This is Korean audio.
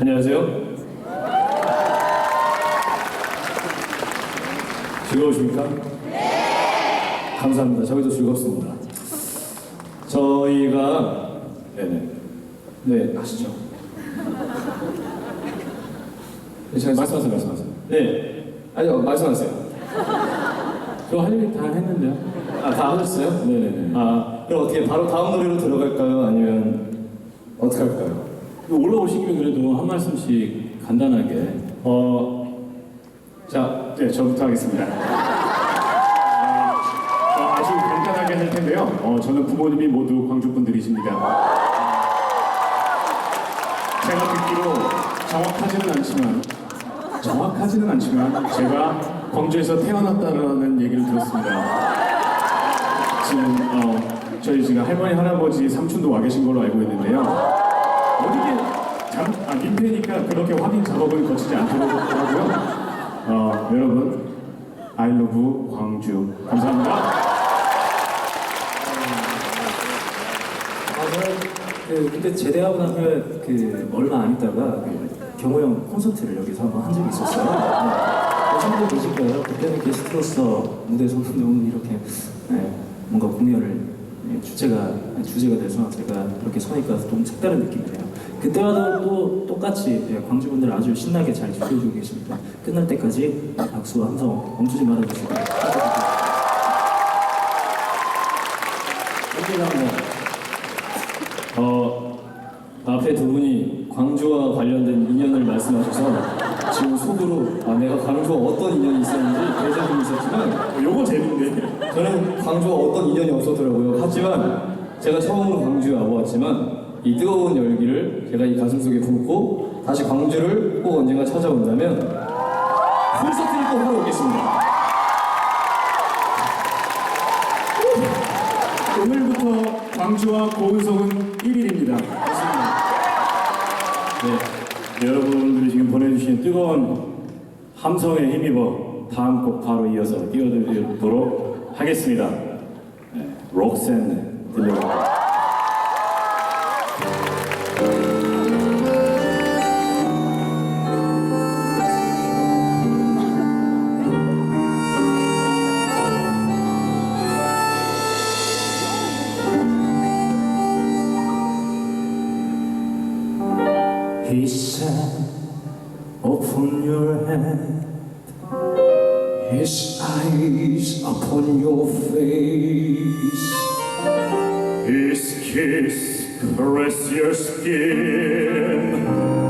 안녕하세요. 즐거우십니까? 네. 감사합니다. 저희도 즐겁습니다. 저희가 네네 네 아시죠? 네, 제가 말씀하세요, 말씀하세요. 네, 아니요, 말씀하세요. 저 할 일 다 했는데요. 아, 다 하셨어요? 네네네. 아, 그럼 어떻게 바로 다음 노래로 들어갈까요? 아니면 어떻게 할까요? 올라오시면 그래도 한 말씀씩 간단하게. 어, 자, 네, 저부터 하겠습니다. 아, 어, 아주 간단하게 할 텐데요. 어, 저는 부모님이 모두 광주 분들이십니다. 제가 듣기로 정확하지는 않지만 정확하지는 않지만 제가 광주에서 태어났다라는 얘기를 들었습니다. 지금 어, 저희 지금 할머니 할아버지 삼촌도 와 계신 걸로 알고 있는데요. 잘, 아, 민폐니까 그렇게 확인 작업을 거치지 않도록 하고요. 어, 여러분 love 광주 감사합니다. 아, 저는 그 그때 제대하고 나서 그 얼마 안 있다가 그 경호 형 콘서트를 여기서 한번 한 적이 있었어요. 네. 친구들 계실 거예요. 그때는 게스트로서 무대 서서 너무 이렇게 네, 뭔가 공연을 네, 주제가 주제가 돼서 제가 그렇게 서니까 좀 색다른 느낌이에요. 그때와도 또 똑같이 네, 광주분들 아주 신나게 잘 즐겨주고 계십니다. 끝날 때까지 박수와 함성 멈추지 말아주시고 함께합니다. 어, 앞에 두 분이 광주와 관련된 인연을 말씀하셔서 지금 속으로 아, 내가 광주와 어떤 인연이 있었는지 대자분이 있었지만 어, 요거 재밌네. 저는 광주와 어떤 인연이 없었더라고요. 하지만 제가 처음으로 광주에 와보았지만 이 뜨거운 열기를 제가 이 가슴 속에 품고 다시 광주를 꼭 언젠가 찾아온다면 콘서트를 꼭 하러 오겠습니다. 오늘부터 광주와 고은성은 1일입니다. 네. 네, 여러분들이 지금 보내주신 뜨거운 함성에 힘입어 다음 곡 바로 이어서 띄워드리도록 하겠습니다. 네, 록센 들려드립니다. He said, Open your head. His eyes upon your face. His kiss caress your skin.